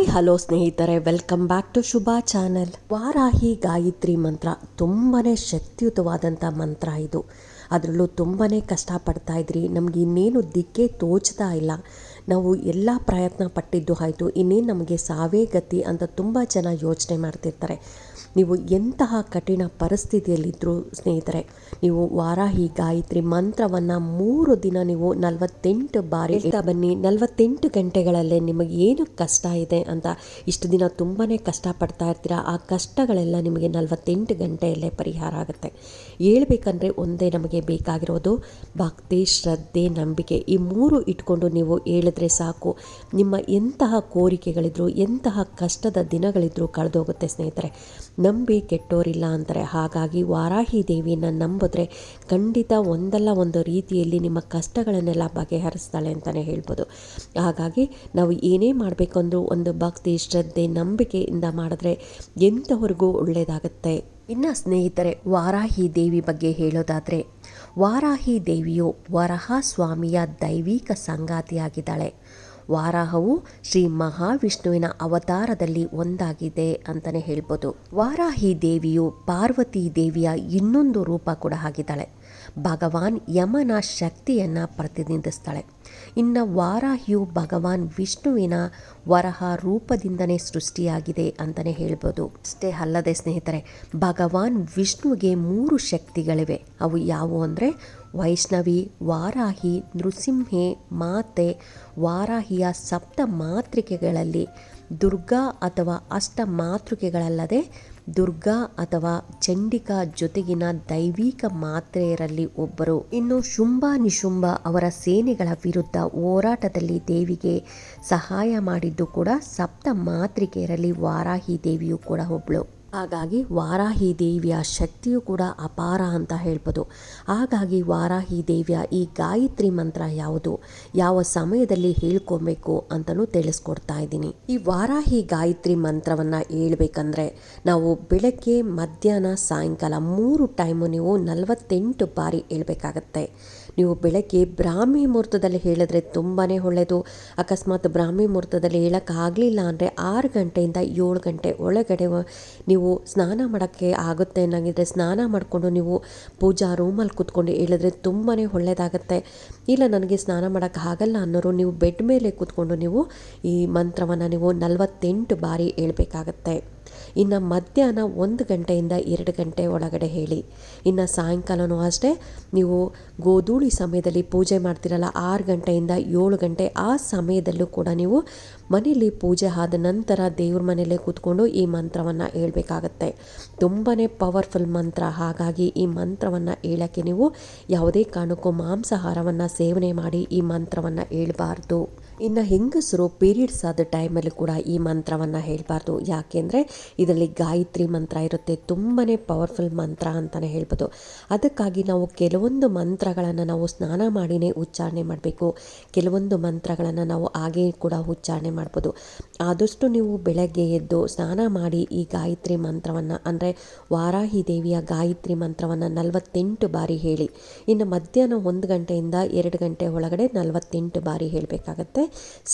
Hi, hello ಸ್ನೇಹಿತರೆ, welcome back to Shubha channel. Varahi Gayatri ಮಂತ್ರ ತುಂಬಾ ಶಕ್ತಿಯುತವಾದಂಥ ಮಂತ್ರ ಇದು. ಅದರಲ್ಲೂ ತುಂಬಾ ಕಷ್ಟಪಡ್ತಾ ಇದ್ರಿ. ನಮ್ಗೆ ಇನ್ನೇನು ದಿಕ್ಕೇ ತೋಚ್ತಾ ಇಲ್ಲ. ನಾವು ಎಲ್ಲ ಪ್ರಯತ್ನ ಪಟ್ಟಿದ್ದು ಆಯಿತು. ಇನ್ನೇನು ನಮಗೆ ಸಾವೇ ಗತಿ ಅಂತ ತುಂಬ ಜನ ಯೋಚನೆ ಮಾಡ್ತಿರ್ತಾರೆ. ನೀವು ಎಂತಹ ಕಠಿಣ ಪರಿಸ್ಥಿತಿಯಲ್ಲಿದ್ದರೂ ಸ್ನೇಹಿತರೆ ನೀವು ವಾರಾಹಿ ಗಾಯತ್ರಿ ಮಂತ್ರವನ್ನು ಮೂರು ದಿನ ನೀವು ನಲವತ್ತೆಂಟು ಬಾರಿ ಹೇಳ್ತಾ ಬನ್ನಿ. ನಲವತ್ತೆಂಟು ಗಂಟೆಗಳಲ್ಲೇ ನಿಮಗೆ ಏನು ಕಷ್ಟ ಇದೆ ಅಂತ ಇಷ್ಟು ದಿನ ತುಂಬಾ ಕಷ್ಟಪಡ್ತಾ ಇರ್ತೀರ? ಆ ಕಷ್ಟಗಳೆಲ್ಲ ನಿಮಗೆ ನಲವತ್ತೆಂಟು ಗಂಟೆಯಲ್ಲೇ ಪರಿಹಾರ ಆಗುತ್ತೆ. ಹೇಳ್ಬೇಕಂದ್ರೆ ಒಂದೇ ನಮಗೆ ಬೇಕಾಗಿರೋದು ಭಕ್ತಿ ಶ್ರದ್ಧೆ ನಂಬಿಕೆ. ಈ ಮೂರು ಇಟ್ಕೊಂಡು ನೀವು ಹೇಳಿದ್ರೆ ಸಾಕು. ನಿಮ್ಮ ಎಂತಹ ಕೋರಿಕೆಗಳಿದ್ರು ಎಂತಹ ಕಷ್ಟದ ದಿನಗಳಿದ್ರು ಕಳೆದೋಗುತ್ತೆ ಸ್ನೇಹಿತರೆ. ನಂಬಿ ಕೆಟ್ಟೋರಿಲ್ಲ ಅಂತಾರೆ. ಹಾಗಾಗಿ ವಾರಾಹಿ ದೇವಿಯನ್ನು ನಂಬಿದ್ರೆ ಖಂಡಿತ ಒಂದಲ್ಲ ಒಂದು ರೀತಿಯಲ್ಲಿ ನಿಮ್ಮ ಕಷ್ಟಗಳನ್ನೆಲ್ಲ ಬಗೆಹರಿಸ್ತಾಳೆ ಅಂತಲೇ ಹೇಳ್ಬೋದು. ಹಾಗಾಗಿ ನಾವು ಏನೇ ಮಾಡಬೇಕಂದ್ರೂ ಒಂದು ಭಕ್ತಿ, ಶ್ರದ್ಧೆ, ನಂಬಿಕೆಯಿಂದ ಮಾಡಿದ್ರೆ ಎಂಥವ್ರಿಗೂ ಒಳ್ಳೆಯದಾಗುತ್ತೆ. ಇನ್ನು ಸ್ನೇಹಿತರೆ, ವಾರಾಹಿ ದೇವಿ ಬಗ್ಗೆ ಹೇಳೋದಾದರೆ, ವಾರಾಹಿ ದೇವಿಯು ವರಹ ಸ್ವಾಮಿಯ ದೈವಿಕ ಸಂಗಾತಿಯಾಗಿದ್ದಾಳೆ. ವಾರಾಹವು ಶ್ರೀ ಮಹಾವಿಷ್ಣುವಿನ ಅವತಾರದಲ್ಲಿ ಒಂದಾಗಿದೆ ಅಂತಲೇ ಹೇಳ್ಬೋದು. ವಾರಾಹಿ ದೇವಿಯು ಪಾರ್ವತಿ ದೇವಿಯ ಇನ್ನೊಂದು ರೂಪ ಕೂಡ ಆಗಿದ್ದಾಳೆ ಭಗವಾನ್ ಯಮನ ಶಕ್ತಿಯನ್ನು ಪ್ರತಿನಿಧಿಸ್ತಾಳೆ. ಇನ್ನು ವಾರಾಹಿಯು ಭಗವಾನ್ ವಿಷ್ಣುವಿನ ವರಹ ರೂಪದಿಂದನೇ ಸೃಷ್ಟಿಯಾಗಿದೆ ಅಂತಲೇ ಹೇಳ್ಬೋದು. ಅಷ್ಟೇ ಅಲ್ಲದೆ ಸ್ನೇಹಿತರೆ, ಭಗವಾನ್ ವಿಷ್ಣುವಿಗೆ ಮೂರು ಶಕ್ತಿಗಳಿವೆ. ಅವು ಯಾವುವು ಅಂದರೆ, ವೈಷ್ಣವಿ, ವಾರಾಹಿ, ನೃಸಿಂಹೆ, ಮಾತೆ, ವಾರಾಹಿಯ ಸಪ್ತ ಮಾತೃಕೆಗಳಲ್ಲಿ ದುರ್ಗಾ ಅಥವಾ ಅಷ್ಟ ಮಾತೃಕೆಗಳಲ್ಲದೆ ದುರ್ಗಾ ಅಥವಾ ಚಂಡಿಕಾ ಜೊತೆಗಿನ ದೈವಿಕ ಮಾತ್ರೆಯರಲ್ಲಿ ಒಬ್ಬರು. ಇನ್ನು ಶುಂಭ ನಿಶುಂಭ ಅವರ ಸೇನೆಗಳ ವಿರುದ್ಧ ಹೋರಾಟದಲ್ಲಿ ದೇವಿಗೆ ಸಹಾಯ ಮಾಡಿದ್ದು ಕೂಡ ಸಪ್ತ ಮಾತೃಕೆಯರಲ್ಲಿ ವಾರಾಹಿ ದೇವಿಯು ಕೂಡ ಒಬ್ಬಳು ಹಾಗಾಗಿ ವಾರಾಹಿ ದೇವಿಯ ಶಕ್ತಿಯು ಕೂಡ ಅಪಾರ ಅಂತ ಹೇಳ್ಬೋದು. ಹಾಗಾಗಿ ವಾರಾಹಿ ದೇವಿಯ ಈ ಗಾಯತ್ರಿ ಮಂತ್ರ ಯಾವುದು, ಯಾವ ಸಮಯದಲ್ಲಿ ಹೇಳ್ಕೊಬೇಕು ಅಂತಲೂ ತಿಳಿಸ್ಕೊಡ್ತಾ ಇದ್ದೀನಿ. ಈ ವಾರಾಹಿ ಗಾಯತ್ರಿ ಮಂತ್ರವನ್ನು ಹೇಳ್ಬೇಕಂದ್ರೆ ನಾವು ಬೆಳಗ್ಗೆ, ಮಧ್ಯಾಹ್ನ, ಸಾಯಂಕಾಲ ಮೂರು ಟೈಮು ನೀವು ನಲವತ್ತೆಂಟು ಬಾರಿ ಹೇಳ್ಬೇಕಾಗತ್ತೆ. ನೀವು ಬೆಳಗ್ಗೆ ಬ್ರಾಹ್ಮಿ ಮುಹೂರ್ತದಲ್ಲಿ ಹೇಳಿದ್ರೆ ತುಂಬಾ ಒಳ್ಳೆಯದು ಅಕಸ್ಮಾತ್ ಬ್ರಾಹ್ಮಿ ಮುಹೂರ್ತದಲ್ಲಿ ಹೇಳೋಕ್ಕಾಗಲಿಲ್ಲ ಅಂದರೆ ಆರು ಗಂಟೆಯಿಂದ ಏಳು ಗಂಟೆ ಒಳಗಡೆ ನೀವು ಸ್ನಾನ ಮಾಡೋಕ್ಕೆ ಆಗುತ್ತೆ ಅನ್ನೋಂಗಿದ್ರೆ ಸ್ನಾನ ಮಾಡಿಕೊಂಡು ನೀವು ಪೂಜಾ ರೂಮಲ್ಲಿ ಕೂತ್ಕೊಂಡು ಹೇಳಿದ್ರೆ ತುಂಬಾ ಒಳ್ಳೆಯದಾಗತ್ತೆ ಇಲ್ಲ, ನನಗೆ ಸ್ನಾನ ಮಾಡೋಕ್ಕಾಗಲ್ಲ ಅನ್ನೋರು ನೀವು ಬೆಡ್ ಮೇಲೆ ಕೂತ್ಕೊಂಡು ನೀವು ಈ ಮಂತ್ರವನ್ನು ನೀವು ನಲವತ್ತೆಂಟು ಬಾರಿ ಹೇಳ್ಬೇಕಾಗತ್ತೆ. ಇನ್ನು ಮಧ್ಯಾಹ್ನ ಒಂದು ಗಂಟೆಯಿಂದ ಎರಡು ಗಂಟೆ ಒಳಗಡೆ ಹೇಳಿ. ಇನ್ನು ಸಾಯಂಕಾಲವೂ ಅಷ್ಟೇ, ನೀವು ಗೋಧೂಳಿ ಸಮಯದಲ್ಲಿ ಪೂಜೆ ಮಾಡ್ತಿರಲ್ಲ, ಆರು ಗಂಟೆಯಿಂದ ಏಳು ಗಂಟೆ ಆ ಸಮಯದಲ್ಲೂ ಕೂಡ ನೀವು ಮನೆಯಲ್ಲಿ ಪೂಜೆ ಆದ ನಂತರ ದೇವ್ರ ಮನೆಯಲ್ಲೇ ಕೂತ್ಕೊಂಡು ಈ ಮಂತ್ರವನ್ನು ಹೇಳ್ಬೇಕಾಗತ್ತೆ. ತುಂಬಾ ಪವರ್ಫುಲ್ ಮಂತ್ರ. ಹಾಗಾಗಿ ಈ ಮಂತ್ರವನ್ನು ಹೇಳೋಕ್ಕೆ ನೀವು ಯಾವುದೇ ಕಾರಣಕ್ಕೂ ಮಾಂಸಾಹಾರವನ್ನು ಸೇವನೆ ಮಾಡಿ ಈ ಮಂತ್ರವನ್ನು ಹೇಳಬಾರ್ದು. ಇನ್ನು ಹೆಂಗಸರು ಪೀರಿಯಡ್ಸ್ ಆದ ಟೈಮಲ್ಲಿ ಕೂಡ ಈ ಮಂತ್ರವನ್ನು ಹೇಳಬಾರ್ದು. ಯಾಕೆಂದರೆ ಇದರಲ್ಲಿ ಗಾಯತ್ರಿ ಮಂತ್ರ ಇರುತ್ತೆ. ತುಂಬಾ ಪವರ್ಫುಲ್ ಮಂತ್ರ ಅಂತಲೇ ಹೇಳ್ಬೋದು. ಅದಕ್ಕಾಗಿ ನಾವು ಕೆಲವೊಂದು ಮಂತ್ರಗಳನ್ನು ನಾವು ಸ್ನಾನ ಮಾಡಿನೇ ಉಚ್ಚಾರಣೆ ಮಾಡಬೇಕು. ಕೆಲವೊಂದು ಮಂತ್ರಗಳನ್ನು ನಾವು ಹಾಗೆ ಕೂಡ ಉಚ್ಚಾರಣೆ ಮಾಡ್ಬೋದು. ಆದಷ್ಟು ನೀವು ಬೆಳಗ್ಗೆ ಎದ್ದು ಸ್ನಾನ ಮಾಡಿ ಈ ಗಾಯತ್ರಿ ಮಂತ್ರವನ್ನು, ಅಂದರೆ ವಾರಾಹಿ ದೇವಿಯ ಗಾಯತ್ರಿ ಮಂತ್ರವನ್ನು ನಲವತ್ತೆಂಟು ಬಾರಿ ಹೇಳಿ. ಇನ್ನು ಮಧ್ಯಾಹ್ನ ಒಂದು ಗಂಟೆಯಿಂದ ಎರಡು ಗಂಟೆ ಒಳಗಡೆ ನಲವತ್ತೆಂಟು ಬಾರಿ ಹೇಳಬೇಕಾಗತ್ತೆ.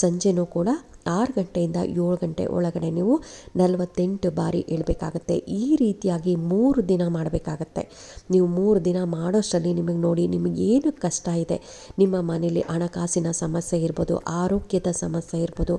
ಸಂಜೆನೂ ಕೂಡ ಆರು ಗಂಟೆಯಿಂದ ಏಳು ಗಂಟೆ ಒಳಗಡೆ ನೀವು ನಲವತ್ತೆಂಟು ಬಾರಿ ಹೇಳ್ಬೇಕಾಗತ್ತೆ. ಈ ರೀತಿಯಾಗಿ ಮೂರು ದಿನ ಮಾಡಬೇಕಾಗತ್ತೆ. ನೀವು ಮೂರು ದಿನ ಮಾಡೋಷ್ಟರಲ್ಲಿ ನಿಮಗೆ ನೋಡಿ ನಿಮಗೆ ಏನು ಕಷ್ಟ ಇದೆ. ನಿಮ್ಮ ಮನೆಯಲ್ಲಿ ಹಣಕಾಸಿನ ಸಮಸ್ಯೆ ಇರ್ಬೋದು, ಆರೋಗ್ಯದ ಸಮಸ್ಯೆ ಇರ್ಬೋದು,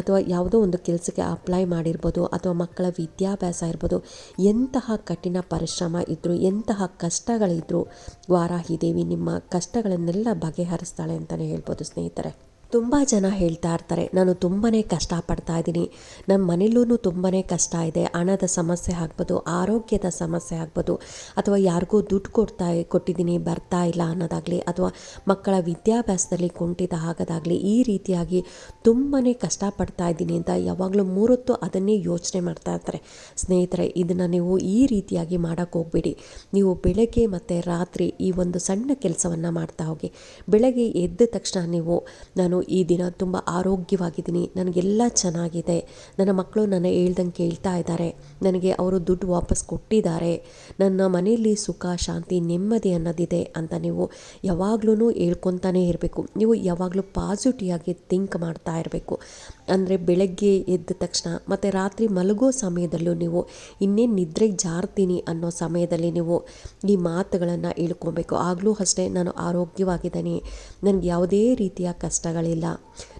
ಅಥವಾ ಯಾವುದೋ ಒಂದು ಕೆಲಸಕ್ಕೆ ಅಪ್ಲೈ ಮಾಡಿರ್ಬೋದು, ಅಥವಾ ಮಕ್ಕಳ ವಿದ್ಯಾಭ್ಯಾಸ ಇರ್ಬೋದು, ಎಂತಹ ಕಠಿಣ ಪರಿಶ್ರಮ ಇದ್ದರೂ ಎಂತಹ ಕಷ್ಟಗಳಿದ್ದರೂ ವಾರಾಹಿ ದೇವಿ ನಿಮ್ಮ ಕಷ್ಟಗಳನ್ನೆಲ್ಲ ಬಗೆಹರಿಸ್ತಾಳೆ ಅಂತಲೇ ಹೇಳ್ಬೋದು ಸ್ನೇಹಿತರೆ. ತುಂಬ ಜನ ಹೇಳ್ತಾ ಇರ್ತಾರೆ, ನಾನು ತುಂಬಾ ಕಷ್ಟಪಡ್ತಾ ಇದ್ದೀನಿ. ನಮ್ಮ ಮನೇಲೂ ತುಂಬಾ ಕಷ್ಟ ಇದೆ. ಹಣದ ಸಮಸ್ಯೆ ಆಗ್ಬೋದು, ಆರೋಗ್ಯದ ಸಮಸ್ಯೆ ಆಗ್ಬೋದು, ಅಥವಾ ಯಾರಿಗೂ ದುಡ್ಡು ಕೊಡ್ತಾ ಕೊಟ್ಟಿದ್ದೀನಿ, ಬರ್ತಾ ಇಲ್ಲ ಅನ್ನೋದಾಗಲಿ, ಅಥವಾ ಮಕ್ಕಳ ವಿದ್ಯಾಭ್ಯಾಸದಲ್ಲಿ ಕುಂಠಿತ ಆಗೋದಾಗಲಿ, ಈ ರೀತಿಯಾಗಿ ತುಂಬಾ ಕಷ್ಟಪಡ್ತಾ ಇದ್ದೀನಿ ಅಂತ ಯಾವಾಗಲೂ ಮೂರೊತ್ತು ಅದನ್ನೇ ಯೋಚನೆ ಮಾಡ್ತಾ ಇರ್ತಾರೆ. ಸ್ನೇಹಿತರೆ, ಇದನ್ನು ನೀವು ಈ ರೀತಿಯಾಗಿ ಮಾಡೋಕ್ಕೆ ಹೋಗ್ಬೇಡಿ. ನೀವು ಬೆಳಗ್ಗೆ ಮತ್ತು ರಾತ್ರಿ ಈ ಒಂದು ಸಣ್ಣ ಕೆಲಸವನ್ನು ಮಾಡ್ತಾ ಹೋಗಿ, ಬೆಳಗ್ಗೆ ಎದ್ದ ತಕ್ಷಣ ನೀವು, ನಾನು ಈ ದಿನ ತುಂಬ ಆರೋಗ್ಯವಾಗಿದ್ದೀನಿ. ನನಗೆಲ್ಲ ಚೆನ್ನಾಗಿದೆ. ನನ್ನ ಮಕ್ಕಳು ನನ್ನ ಹೇಳ್ದಂಗೆ ಕೇಳ್ತಾ ಇದ್ದಾರೆ. ನನಗೆ ಅವರು ದುಡ್ಡು ವಾಪಸ್ ಕೊಟ್ಟಿದ್ದಾರೆ. ನನ್ನ ಮನೆಯಲ್ಲಿ ಸುಖ, ಶಾಂತಿ, ನೆಮ್ಮದಿ ಅನ್ನೋದಿದೆ ಅಂತ ನೀವು ಯಾವಾಗ್ಲೂ ಹೇಳ್ಕೊತಾನೇ ಇರಬೇಕು. ನೀವು ಯಾವಾಗಲೂ ಪಾಸಿಟಿವ್ ಆಗಿ ಥಿಂಕ್ ಮಾಡ್ತಾ ಇರಬೇಕು. ಅಂದರೆ ಬೆಳಗ್ಗೆ ಎದ್ದ ತಕ್ಷಣ ಮತ್ತು ರಾತ್ರಿ ಮಲಗೋ ಸಮಯದಲ್ಲೂ ನೀವು ಇನ್ನೇನು ನಿದ್ರೆಗೆ ಜಾರ್ತೀನಿ ಅನ್ನೋ ಸಮಯದಲ್ಲಿ ನೀವು ಈ ಮಾತುಗಳನ್ನು ಹೇಳ್ಕೊಬೇಕು ಆಗಲೂ ಅಷ್ಟೇ ನಾನು ಆರೋಗ್ಯವಾಗಿದ್ದೀನಿ. ನನಗೆ ಯಾವುದೇ ರೀತಿಯ ಕಷ್ಟಗಳಿಲ್ಲ.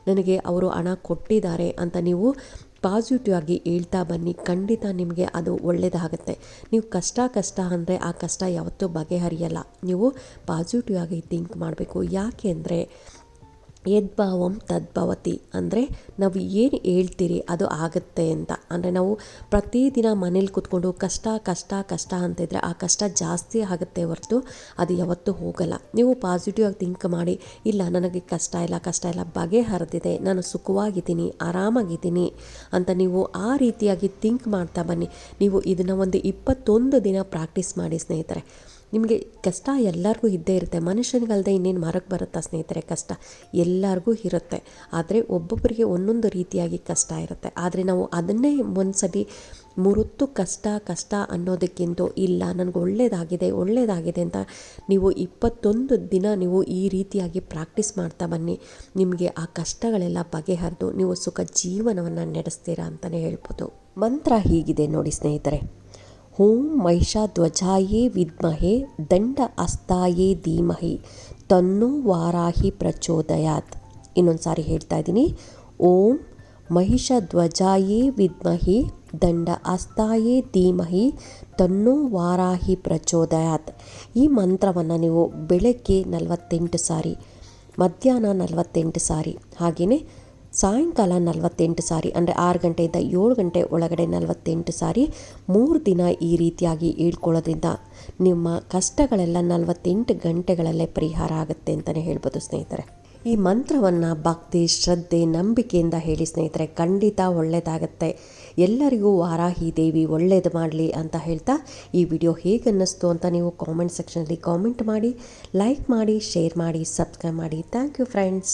ನನಗೆ ಅವರು ಹಣ ಕೊಟ್ಟಿದ್ದಾರೆ ಅಂತ ನೀವು ಪಾಸಿಟಿವ್ ಆಗಿ ಹೇಳ್ತಾ ಬನ್ನಿ. ಖಂಡಿತ ನಿಮಗೆ ಅದು ಒಳ್ಳೆಯದಾಗುತ್ತೆ ನೀವು ಕಷ್ಟ ಕಷ್ಟ ಅಂದರೆ ಆ ಕಷ್ಟ ಯಾವತ್ತೂ ಬಗೆಹರಿಯಲ್ಲ. ನೀವು ಪಾಸಿಟಿವ್ ಆಗಿ ಥಿಂಕ್ ಮಾಡಬೇಕು. ಯಾಕೆ ಅಂದರೆ ಯದ್ಭಾವಂ ತದ್ಭವತಿ. ಅಂದರೆ ನಾವು ಏನು ಹೇಳ್ತೀರಿ ಅದು ಆಗುತ್ತೆ ಅಂತ. ಅಂದರೆ ನಾವು ಪ್ರತಿದಿನ ಮನೇಲಿ ಕೂತ್ಕೊಂಡು ಕಷ್ಟ ಕಷ್ಟ ಕಷ್ಟ ಅಂತ ಇದ್ದರೆ ಆ ಕಷ್ಟ ಜಾಸ್ತಿ ಆಗುತ್ತೆ ಹೊರತು ಅದು ಯಾವತ್ತೂ ಹೋಗಲ್ಲ. ನೀವು ಪಾಸಿಟಿವ್ ಆಗಿ ಥಿಂಕ್ ಮಾಡಿ, ಇಲ್ಲ ನನಗೆ ಕಷ್ಟ ಇಲ್ಲ ಕಷ್ಟ ಇಲ್ಲ, ಬಗೆಹರಿದಿದೆ, ನಾನು ಸುಖವಾಗಿದ್ದೀನಿ, ಆರಾಮಾಗಿದ್ದೀನಿ ಅಂತ ನೀವು ಆ ರೀತಿಯಾಗಿ ಥಿಂಕ್ ಮಾಡ್ತಾ ಬನ್ನಿ. ನೀವು ಇದನ್ನು ಒಂದು ಇಪ್ಪತ್ತೊಂದು ದಿನ ಪ್ರಾಕ್ಟೀಸ್ ಮಾಡಿ ಸ್ನೇಹಿತರೆ. ನಿಮಗೆ ಕಷ್ಟ ಎಲ್ಲರಿಗೂ ಇದ್ದೇ ಇರುತ್ತೆ. ಮನುಷ್ಯನಿಗಲ್ಲದೆ ಇನ್ನೇನು ಮರಕ್ಕೆ ಬರುತ್ತಾ ಸ್ನೇಹಿತರೆ? ಕಷ್ಟ ಎಲ್ಲರಿಗೂ ಇರುತ್ತೆ. ಆದರೆ ಒಬ್ಬೊಬ್ಬರಿಗೆ ಒಂದೊಂದು ರೀತಿಯಾಗಿ ಕಷ್ಟ ಇರುತ್ತೆ. ಆದರೆ ನಾವು ಅದನ್ನೇ ಒಂದ್ಸಲಿ ಮುರುತ್ತು ಕಷ್ಟ ಕಷ್ಟ ಅನ್ನೋದಕ್ಕಿಂತ ಇಲ್ಲ, ನನಗೆ ಒಳ್ಳೆಯದಾಗಿದೆ ಒಳ್ಳೆಯದಾಗಿದೆ ಅಂತ ನೀವು ಇಪ್ಪತ್ತೊಂದು ದಿನ ನೀವು ಈ ರೀತಿಯಾಗಿ ಪ್ರಾಕ್ಟೀಸ್ ಮಾಡ್ತಾ ಬನ್ನಿ. ನಿಮಗೆ ಆ ಕಷ್ಟಗಳೆಲ್ಲ ಬಗೆಹರಿದು ನೀವು ಸುಖ ಜೀವನವನ್ನು ನಡೆಸ್ತೀರಾ ಅಂತಲೇ ಹೇಳ್ಬೋದು. ಮಂತ್ರ ಹೀಗಿದೆ ನೋಡಿ ಸ್ನೇಹಿತರೆ. ಓಂ ಮಹಿಷಾಧ್ವಜಾಯೇ ವಿದ್ಮಹೆ, ದಂಡ ಅಸ್ತಾಯೇ ಧೀಮಹಿ, ತನ್ನೋ ವಾರಾಹಿ ಪ್ರಚೋದಯಾತ್. ಇನ್ನೊಂದು ಸಾರಿ ಹೇಳ್ತಾ ಇದ್ದೀನಿ, ಓಂ ಮಹಿಷಧ್ವಜಾಯೇ ವಿದ್ಮಹಿ, ದಂಡ ಅಸ್ತಾಯೇ ಧೀಮಹಿ, ತನ್ನೋ ವಾರಾಹಿ ಪ್ರಚೋದಯಾತ್. ಈ ಮಂತ್ರವನ್ನು ನೀವು ಬೆಳಗ್ಗೆ ನಲವತ್ತೆಂಟು ಸಾರಿ, ಮಧ್ಯಾಹ್ನ ನಲವತ್ತೆಂಟು ಸಾರಿ ಹಾಗೆಯೇ ಸಾಯಂಕಾಲ ನಲವತ್ತೆಂಟು ಸಾರಿ, ಅಂದರೆ ಆರು ಗಂಟೆಯಿಂದ ಏಳು ಗಂಟೆ ಒಳಗಡೆ ನಲವತ್ತೆಂಟು ಸಾರಿ ಮೂರು ದಿನ ಈ ರೀತಿಯಾಗಿ ಹೇಳ್ಕೊಳ್ಳೋದ್ರಿಂದ ನಿಮ್ಮ ಕಷ್ಟಗಳೆಲ್ಲ ನಲವತ್ತೆಂಟು ಗಂಟೆಗಳಲ್ಲೇ ಪರಿಹಾರ ಆಗುತ್ತೆ ಅಂತಲೇ ಹೇಳ್ಬೋದು ಸ್ನೇಹಿತರೆ. ಈ ಮಂತ್ರವನ್ನು ಭಕ್ತಿ, ಶ್ರದ್ಧೆ, ನಂಬಿಕೆಯಿಂದ ಹೇಳಿ ಸ್ನೇಹಿತರೆ, ಖಂಡಿತ ಒಳ್ಳೆಯದಾಗತ್ತೆ ಎಲ್ಲರಿಗೂ ವಾರಾಹಿ ದೇವಿ ಒಳ್ಳೇದು ಮಾಡಲಿ ಅಂತ ಹೇಳ್ತಾ ಈ ವಿಡಿಯೋ ಹೇಗೆ ಅನ್ನಿಸ್ತು ಅಂತ ನೀವು ಕಾಮೆಂಟ್ ಸೆಕ್ಷನಲ್ಲಿ ಕಾಮೆಂಟ್ ಮಾಡಿ ಲೈಕ್ ಮಾಡಿ ಶೇರ್ ಮಾಡಿ ಸಬ್ಸ್ಕ್ರೈಬ್ ಮಾಡಿ. Thank you friends